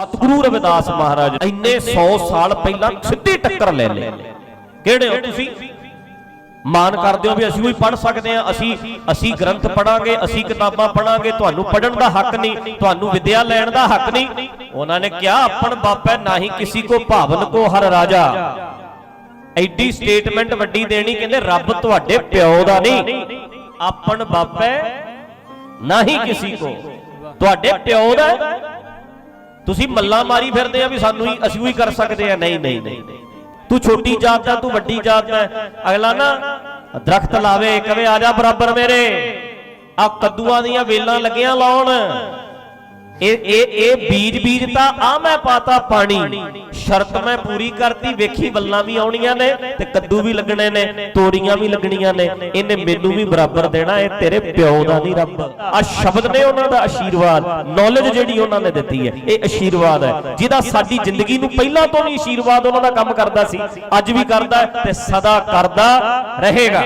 ਸਤਿਗੁਰੂ ਰਵਿਦਾਸ ਮਹਾਰਾਜ, ਇੰਨੇ 100 ਸਾਲ ਪਹਿਲਾਂ ਸਿੱਧੀ ਟੱਕਰ ਲੈ ਲਈ। ਕਿਹੜੇ ਹੋ ਤੁਸੀਂ? ਮਾਨ ਕਰਦੇ ਹੋ ਵੀ ਅਸੀਂ ਵੀ ਪੜ ਸਕਦੇ ਹਾਂ, ਅਸੀਂ ਅਸੀਂ ਗ੍ਰੰਥ ਪੜਾਂਗੇ ਅਸੀਂ ਕਿਤਾਬਾਂ ਪੜਾਂਗੇ ਤੁਹਾਨੂੰ ਪੜਨ ਦਾ ਹੱਕ ਨਹੀਂ, ਤੁਹਾਨੂੰ ਵਿਦਿਆ ਲੈਣ ਦਾ ਹੱਕ ਨਹੀਂ। ਉਹਨਾਂ ਨੇ ਕਿਹਾ, ਆਪਣ ਬਾਪੈ ਨਾਹੀ ਕਿਸੇ ਕੋ ਭਾਵਨ ਕੋ ਹਰ ਰਾਜਾ। ਐਡੀ ਸਟੇਟਮੈਂਟ ਵੱਡੀ ਦੇਣੀ, ਕਹਿੰਦੇ, ਰੱਬ ਤੁਹਾਡੇ ਪਿਓ ਦਾ ਨਹੀਂ। ਆਪਣ ਬਾਪੈ ਨਾਹੀ ਕਿਸੇ ਕੋ। ਤੁਹਾਡੇ ਪਿਓ ਦਾ ਤੁਸੀਂ ਮੱਲਾ ਮਾਰੀ ਫਿਰਦੇ ਆ ਵੀ ਸਾਨੂੰ ਹੀ ਅਸੀਂ ਵੀ ਕਰ ਸਕਦੇ ਆ। ਨਹੀਂ ਨਹੀਂ ਨਹੀਂ। ਤੂੰ ਛੋਟੀ ਜਾਤ ਦਾ ਤੂੰ ਵੱਡੀ ਜਾਤ ਦਾ ਅਗਲਾ ਨਾ, ਦਰਖਤ ਲਾਵੇ, ਕਵੇ, ਆ ਜਾ ਬਰਾਬਰ ਮੇਰੇ। ਆ ਕੱਦੂਆਂ ਦੀਆਂ ਵੇਲਾਂ ਲੱਗੀਆਂ ਲਾਉਣ। ਇਹ ਇਹ ਇਹ ਬੀਜ ਬੀਜ ਆ ਮੈਂ ਪਾਤਾ ਪਾਣੀ। ਸ਼ਰਤ ਮੈਂ ਪੂਰੀ ਕਰਤੀ, ਵੇਖੀ ਬੱਲਾਂ ਵੀ ਆਉਣੀਆਂ ਨੇ ਤੇ ਕੱਦੂ ਵੀ ਲੱਗਣੇ ਨੇ, ਤੋਰੀਆਂ ਵੀ ਲੱਗਣੀਆਂ ਨੇ। ਇਹਨੇ ਮੈਨੂੰ ਵੀ ਬਰਾਬਰ ਦੇਣਾ, ਇਹ ਤੇਰੇ ਪਿਓ ਦਾ ਨਹੀਂ ਰੱਬ। ਆ ਸ਼ਬਦ ਨੇ ਉਹਨਾਂ ਦਾ ਆਸ਼ੀਰਵਾਦ ਨੌਲੇਜ ਜਿਹੜੀ ਉਹਨਾਂ ਨੇ ਦਿੱਤੀ ਹੈ, ਇਹ ਆਸ਼ੀਰਵਾਦ ਹੈ। ਜਿਹਦਾ ਸਾਡੀ ਜ਼ਿੰਦਗੀ ਨੂੰ ਪਹਿਲਾਂ ਤੋਂ ਵੀ ਆਸ਼ੀਰਵਾਦ ਉਹਨਾਂ ਦਾ ਕੰਮ ਕਰਦਾ ਸੀ, ਅੱਜ ਵੀ ਕਰਦਾ ਤੇ ਸਦਾ ਕਰਦਾ ਰਹੇਗਾ।